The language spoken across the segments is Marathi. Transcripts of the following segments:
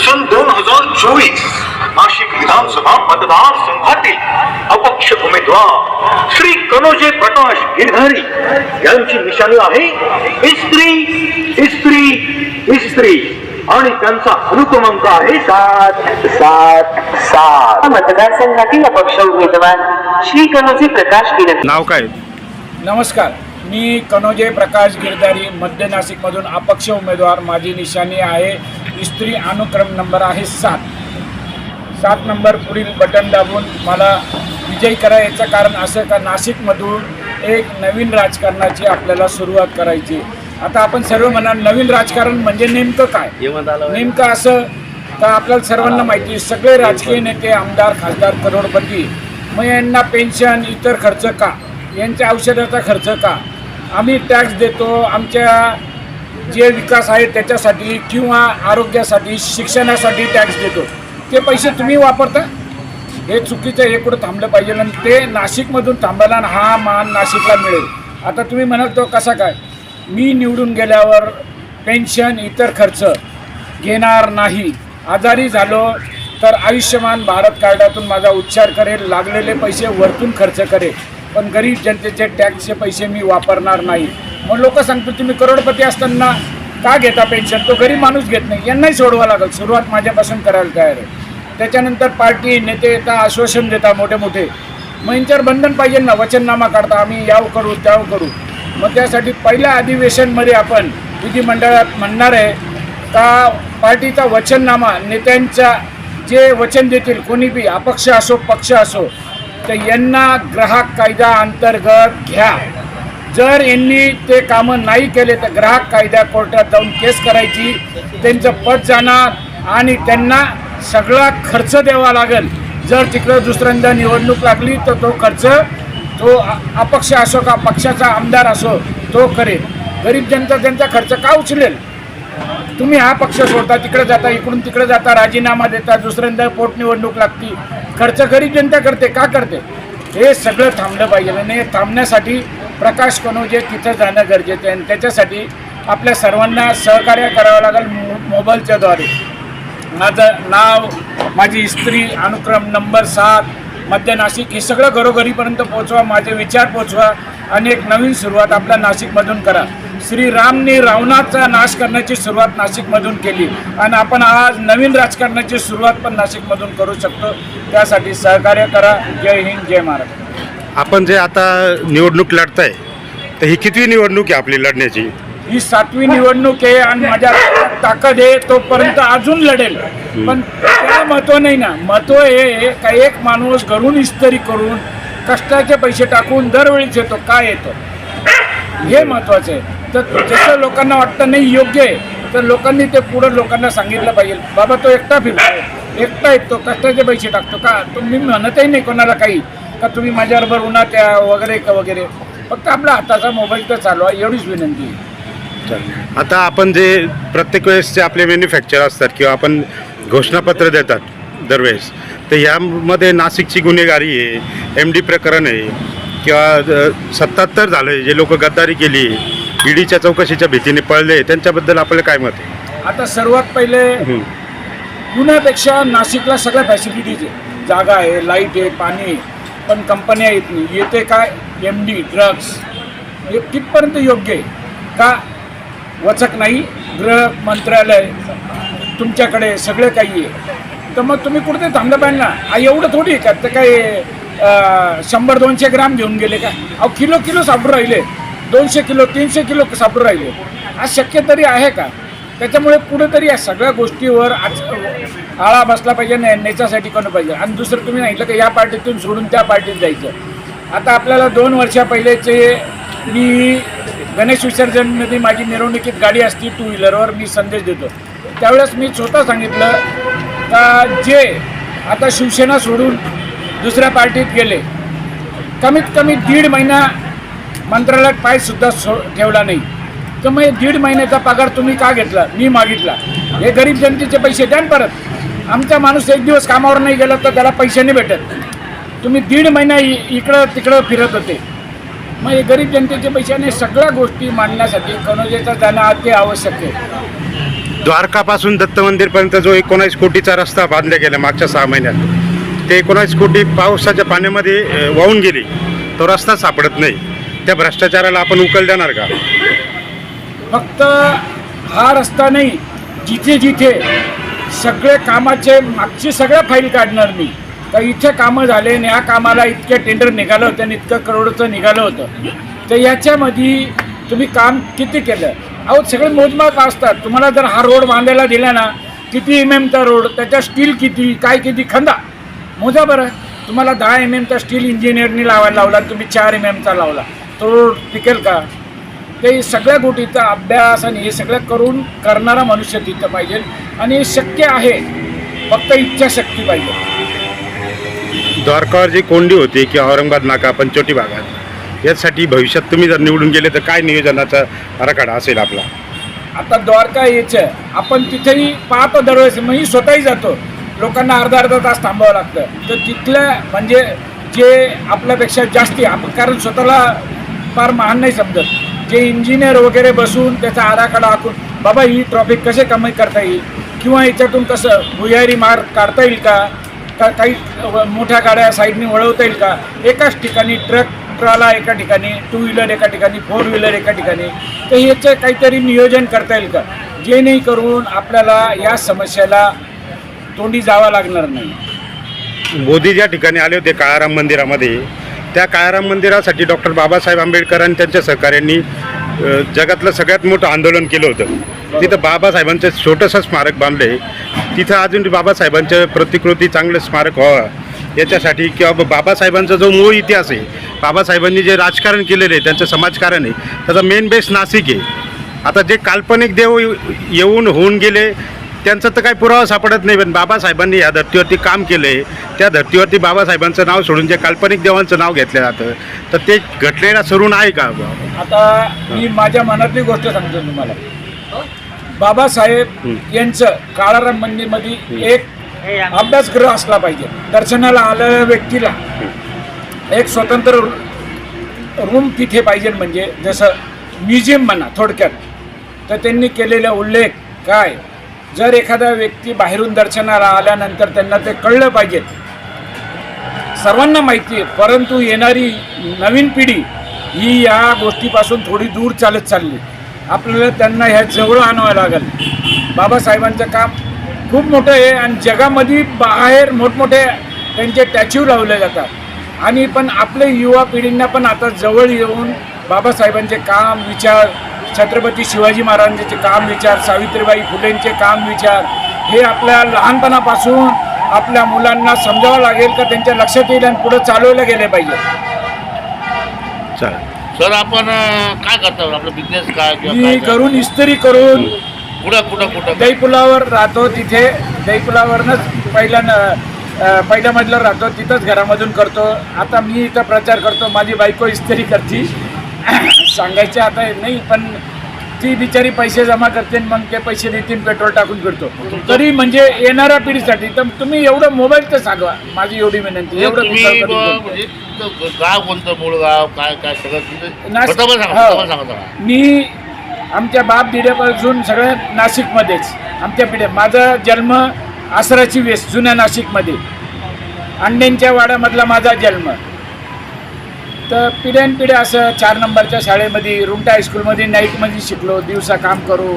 सन दोन हजार चोवीस नाशिक विधानसभा मतदारसंघातील अपक्ष उमेदवार श्री कनोजे प्रकाश गिरधारी यांची निशाणी आहे इस्त्री इस्त्री इस्त्री. आणि त्यांचा अनुक्रमांक आहे सात सात सात. मतदारसंघातील अपक्ष उमेदवार श्री कनोजी प्रकाश गिरड नाव काय? नमस्कार. मी कनोजे प्रकाश गिरदारी मध्य नाशिकमधून अपक्ष उमेदवार. माझी निशाणी आहे स्त्री अनुक्रम नंबर आहे सात. सात नंबर पुढील बटन दाबून मला विजयी करा याचं कारण असं का नाशिकमधून एक नवीन राजकारणाची आपल्याला सुरुवात करायची आता आपण सर्व म्हणाल नवीन राजकारण म्हणजे नेमकं काय? नेमकं असं का आपल्याला सर्वांना माहिती सगळे राजकीय नेते आमदार खासदार करोडपती मग यांना पेन्शन इतर खर्च का? यांच्या औषधाचा खर्च का? आम्ही टॅक्स देतो आमच्या जे विकास आहे त्याच्यासाठी किंवा आरोग्यासाठी शिक्षणासाठी टॅक्स देतो. ते पैसे तुम्ही वापरता. हे चुकीचं हे कुठं थांबलं पाहिजे. आणि ते नाशिकमधून थांबायला आणि हा मान नाशिकला मिळेल. आता तुम्ही म्हणाल तो कसा काय? मी निवडून गेल्यावर पेन्शन इतर खर्च घेणार नाही. आजारी झालो तर आयुष्यमान भारत कार्डातून माझा उच्चार करेल लागलेले पैसे वरतून खर्च करेल. पण गरीब जनतेचे टॅक्सचे पैसे मी वापरणार नाही. मग लोक सांगतो तुम्ही करोडपती असताना का घेता पेन्शन तो गरीब माणूस घेत नाही. यांनाही सोडवा लागेल. सुरुवात माझ्यापासून करायला तयार आहे. त्याच्यानंतर पार्टी नेते येतात आश्वासन देता मोठे मोठे मग यांच्यावर बंधन पाहिजे ना वचननामा काढता आम्ही याव करू त्याव करू. मग त्यासाठी पहिल्या अधिवेशनमध्ये आपण विधिमंडळात म्हणणार आहे का पार्टीचा वचननामा नेत्यांच्या जे वचन देतील कोणी बी अपक्ष असो पक्ष असो तर यांना ग्राहक कायदा अंतर्गत घ्या. जर यांनी ते कामं नाही केले तर ग्राहक कायद्या कोर्टात जाऊन केस करायची त्यांचं पद जाणार आणि त्यांना सगळा खर्च द्यावा लागेल. जर तिकडं दुसऱ्यांदा निवडणूक लागली तर तो खर्च तो अपक्ष असो का पक्षाचा आमदार असो तो करेल. गरीब जनता त्यांचा खर्च का उचलेल? तुम्ही हा पक्ष सोडता तिकडे जाता इकडून तिकडे जाता राजीनामा देता दुसऱ्यांदा पोटनिवडणूक लागती. खर्च गरीब जनता करते का करते? हे सगळं थांबलं पाहिजे आणि हे थांबण्यासाठी प्रकाश कनोजे तिथं जाणं गरजेचं आहे. आणि त्याच्यासाठी आपल्या सर्वांना सहकार्य करावं लागेल मो मोबाईलच्याद्वारे माझं नाव माझी स्त्री अनुक्रम नंबर सात मध्य नाशिक हे सगळं घरोघरीपर्यंत पोचवा माझे विचार पोचवा आणि एक नवीन सुरुवात आपल्या नाशिकमधून करा. श्रीरामने रावणाचा नाश करण्याची सुरुवात नाशिकमधून केली. आणि आपण आज नवीन राजकारणाची सुरुवात पण नाशिकमधून करू शकतो. त्यासाठी सहकार्य करा. जय हिंद जय महाराष्ट्र. आपण जे आता निवडणूक लढताय तर ही कितवी निवडणूक आहे आपली लढण्याची? ही सातवी निवडणूक आहे आणि माझ्या ताकद आहे तोपर्यंत अजून लढेल. पण त्याला महत्त्व नाही ना. महत्त्व हे का एक माणूस घरून इस्त्री करून कष्टाचे पैसे टाकून दरवेळीच येतो काय येतो? हे महत्वाचं आहे. तर जसं लोकांना वाटतं नाही योग्य आहे तर लोकांनी ते पुढं लोकांना सांगितलं पाहिजे. बाबा तो एकटा फिरतो एकटा येतो कष्टाचे पैसे टाकतो. का? तुम्ही म्हणतही नाही कोणाला काही. का तुम्ही माझ्याबरोबर उन्हात या वगैरे का वगैरे? फक्त आपला हाताचा मोबाईल तर चालवा एवढीच विनंती आहे. आता आपण जे प्रत्येक वेळेसचे आपले मॅन्युफॅक्चर असतात किंवा आपण घोषणापत्र देतात दरवेळेस तर यामध्ये नाशिकची गुन्हेगारी आहे एम डी प्रकरण आहे किंवा सत्तात्तर झालं आहे जे लोक गद्दारी केली ईडीच्या चौकशीच्या भीतीने पळले त्यांच्याबद्दल आपलं काय मत आहे? आता सर्वात पहिले हं. पुण्यापेक्षा नाशिकला सगळ्या फॅसिलिटीज आहे जागा आहे लाइट आहे पाणी आहे. पण कंपन्या येत नाही. येते काय एम डी ड्रग्स हे कितपर्यंत योग्य आहे. का वचक नाही? गृह मंत्रालय तुमच्याकडे सगळं काही आहे. तर मग तुम्ही कुठे थांबलं पाहिजे ना. एवढं थोडी आहे का? तर काय शंभर दोनशे ग्राम घेऊन गेले का? अहो किलो किलो सापडू राहिले. दोनशे किलो तीनशे किलो सापडू राहिले. आज शक्य तरी आहे का? त्याच्यामुळे कुठेतरी या सगळ्या गोष्टीवर आज आळा बसला पाहिजे ने नेचासाठी कोण पाहिजे? आणि दुसरं तुम्ही सांगितलं की या पार्टीतून सोडून त्या पार्टीत जायचं. आता आपल्याला दोन वर्षा पहिलेचे मी गणेश विसर्जनमध्ये माझी मिरवणुकीत गाडी असती टू व्हीलरवर मी संदेश देतो. त्यावेळेस मी स्वतः सांगितलं का जे आता शिवसेना सोडून दुसऱ्या पार्टीत गेले कमीत कमी दीड महिना मंत्रालयात पायसुद्धा सो ठेवला नाही. तर मग दीड महिन्याचा पगार तुम्ही का घेतला? मी मागितला. हे गरीब जनतेचे पैसे द्या परत. आमचा माणूस एक दिवस कामावर नाही गेला तर त्याला पैसे नाही भेटत. तुम्ही दीड महिना इकडं तिकडं फिरत होते. मग हे गरीब जनतेचे पैसे आणि सगळ्या गोष्टी मांडण्यासाठी कनोजेचा जाणं अति आवश्यक आहे. द्वारकापासून दत्त मंदिरपर्यंत जो एकोणावीस कोटीचा रस्ता बांधला गेला मागच्या सहा महिन्यात ते एकोणावीस कोटी पावसाच्या पाण्यामध्ये वाहून गेली. तो रस्ता सापडत नाही. त्या भ्रष्टाचाराला आपण उकल देणार का? फक्त हा रस्ता नाही जिथे जिथे सगळे कामाचे मागची सगळ्या फाईल काढणार मी. तर इथे कामं झाले आणि ह्या कामाला इतके टेंडर निघालं होतं आणि इतकं करोडचं निघालं होतं. तर याच्यामध्ये तुम्ही काम किती केलं? अहो सगळे मोजमाप असतात. तुम्हाला जर हा रोड बांधायला दिला ना किती एम एमचा रोड त्याच्या स्टील किती काय किती खंदा. मोजा बरं. तुम्हाला दहा एम एमचा स्टील इंजिनियरनी लावायला लावला तुम्ही चार एम एमचा लावला. तो रोड टिकेल का? ते सगळ्या गोष्टीचा अभ्यास आणि हे सगळं करून करणारा मनुष्य तिथं पाहिजे. आणि हे शक्य आहे फक्त इच्छाशक्ती पाहिजे. द्वारकावर जी कोंडी होती की औरंगाबाद नाका पंचवटी भागात यासाठी भविष्यात तुम्ही जर निवडून गेले तर काय नियोजनाचा आराखडा असेल आपला? आता द्वारका यायचं आपण तिथेही पाहतो दरवेळेस मी स्वतःही जातो. लोकांना अर्धा अर्धा तास थांबावं लागतं. तर तिथल्या म्हणजे जे आपल्यापेक्षा जास्ती आपण कारण स्वतःला फार महान नाही समजत. जे इंजिनियर वगैरे बसून त्याचा आराखडा आखून बाबा ही ट्रॉफिक कसे कमी करता येईल? किंवा याच्यातून कसं भुयारी मार्ग काढता येईल का? का काही मोठ्या गाड्या साईडने वळवता येईल का? एकाच ठिकाणी ट्रक ट्राला एका ठिकाणी टू व्हीलर एका ठिकाणी फोर व्हीलर एका ठिकाणी. तर ह्याचं काहीतरी नियोजन करता येईल का? जे नाही करून आपल्याला या समस्येला तोंडी जावं लागणार नाही. मोदी ज्या ठिकाणी आले होते काळाराम मंदिरामध्ये. त्या काळाराम मंदिरासाठी डॉक्टर बाबासाहेब आंबेडकर आणि त्यांच्या सहकार्यांनी जगातलं सगळ्यात मोठं आंदोलन केलं होतं. तिथं बाबासाहेबांचं छोटंसं स्मारक बांधलं. आहे तिथं अजून बाबासाहेबांच्या प्रतिकृती चांगलं स्मारक व्हावं. याच्यासाठी किंवा बाबासाहेबांचा जो मूळ इतिहास आहे बाबासाहेबांनी जे राजकारण केलेलं आहे त्यांचं समाजकारण आहे त्याचा मेन बेस नाशिक आहे. आता जे काल्पनिक देव येऊन होऊन गेले त्यांचा तर काही पुरावा सापडत नाही पण बाबासाहेबांनी या धर्तीवरती काम केलं. आहे त्या धर्तीवरती बाबासाहेबांचं नाव सोडून जे काल्पनिक देवांचं नाव घेतलं जातं तर ते घटलेला सरून आहे का? आता मी माझ्या मनातली गोष्ट सांगतो तुम्हाला. बाबासाहेब. यांचं काळाराम मंदिरमध्ये एक अभ्यासगृह असला पाहिजे. दर्शनाला आलेल्या व्यक्तीला एक स्वतंत्र रूम तिथे पाहिजे म्हणजे जसं म्युझियम म्हणा थोडक्यात तर त्यांनी केलेला उल्लेख काय? जर एखादा व्यक्ती बाहेरून दर्शनाला आल्यानंतर त्यांना ते कळलं पाहिजे. सर्वांना माहिती आहे परंतु येणारी नवीन पिढी ही या गोष्टीपासून थोडी दूर चालत चालली. आपल्याला त्यांना ह्या जवळ आणावं लागेल. बाबासाहेबांचं काम खूप मोठं आहे आणि जगामध्ये बाहेर मोठमोठे त्यांचे टॅच्यू लावले जातात. आणि पण आपल्या युवा पिढींना पण आता जवळ येऊन बाबासाहेबांचे काम विचार छत्रपती शिवाजी महाराजांचे काम विचार सावित्रीबाई फुलेंचे काम विचार हे आपल्या लहानपणापासून आपल्या मुलांना समजावं लागेल का त्यांच्या लक्षात येईल आणि पुढे चालवलं गेले पाहिजे. सर आपण काय करतो आपला बिझनेस काय मी? करून इस्त्री करून कुठं कुठं कुठं? दहीपुलावर राहतो तिथे. दहीपुलावरनंच पहिल्या पहिल्या मजल्यावर राहतो. तिथंच घरामधून करतो. आता मी इथं प्रचार करतो. माझी बायको इस्त्री करते. सांगायचे आता नाही पण ती बिचारी पैसे जमा करते मग ते पैसे देतील पेट्रोल टाकून फिरतो तरी म्हणजे येणाऱ्या पिढीसाठी तर तुम्ही एवढं मोबाईल तर सांगा माझी एवढी विनंती एवढं तुम्ही ब-. म्हणजे तुमचं गाव कोणतं मूळ गाव काय काय सगळं तुमचं नाशिक- स्वतःवर सांगा हो. स्वतःवर सांगा जरा. मी आमच्या बाप दिड्यापासून सगळ्या नाशिकमध्येच आमच्या पिढ्या माझा जन्म आसराची वेस जुन्या नाशिकमध्ये अंड्यांच्या वाड्यामधला माझा जन्म तर पिढ्यानपिढ्या असं चार नंबरच्या शाळेमध्ये रुमटा हायस्कूलमध्ये नाईटमध्ये शिकलो दिवसा काम करू.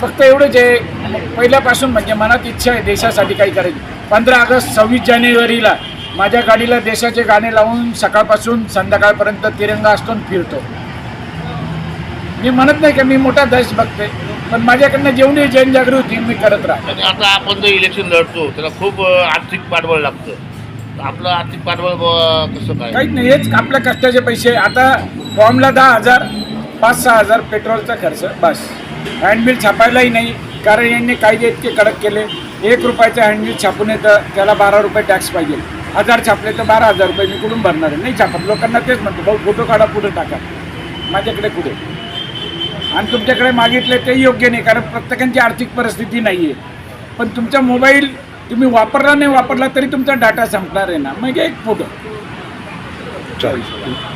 फक्त एवढंच आहे. पहिल्यापासून म्हणजे मनात इच्छा आहे देशासाठी काही करायची. पंधरा ऑगस्ट सव्वीस जानेवारीला माझ्या गाडीला देशाचे गाणे लावून सकाळपासून संध्याकाळपर्यंत तिरंगा असतो फिरतो. मी म्हणत नाही की मी मोठा देश बघते पण माझ्याकडनं जेवढी जनजागृती मी करत राहतो. आता आपण जे इलेक्शन लढतो त्याला खूप आर्थिक पाठबळ लागतं. आपलं आर्थिक पाठबळ ब- कसं काय? काहीच नाही हेच आपल्या कष्टाचे पैसे आता फॉर्मला दहा हजार पाच सहा हजार पेट्रोलचा खर्च बस. हँडबिल छापायलाही नाही. कारण यांनी कायदे इतके कडक केले. एक रुपयाचं हँडबिल छापून येतं त्याला बारा रुपये टॅक्स पाहिजे. हजार छापले तर बारा हजार रुपये मी कुठून भरणार आहे? नाही छापत. लोकांना तेच म्हणतो भाऊ फोटो काढा पुढे टाका. माझ्याकडे कुठे आणि तुमच्याकडे मागितले ते योग्य नाही कारण प्रत्येकांची आर्थिक परिस्थिती नाही आहे पण तुमचा मोबाईल तुम्ही वापरला नाही वापरला तरी तुमचा डाटा संपणार आहे ना. मग एक फोटो चालेल.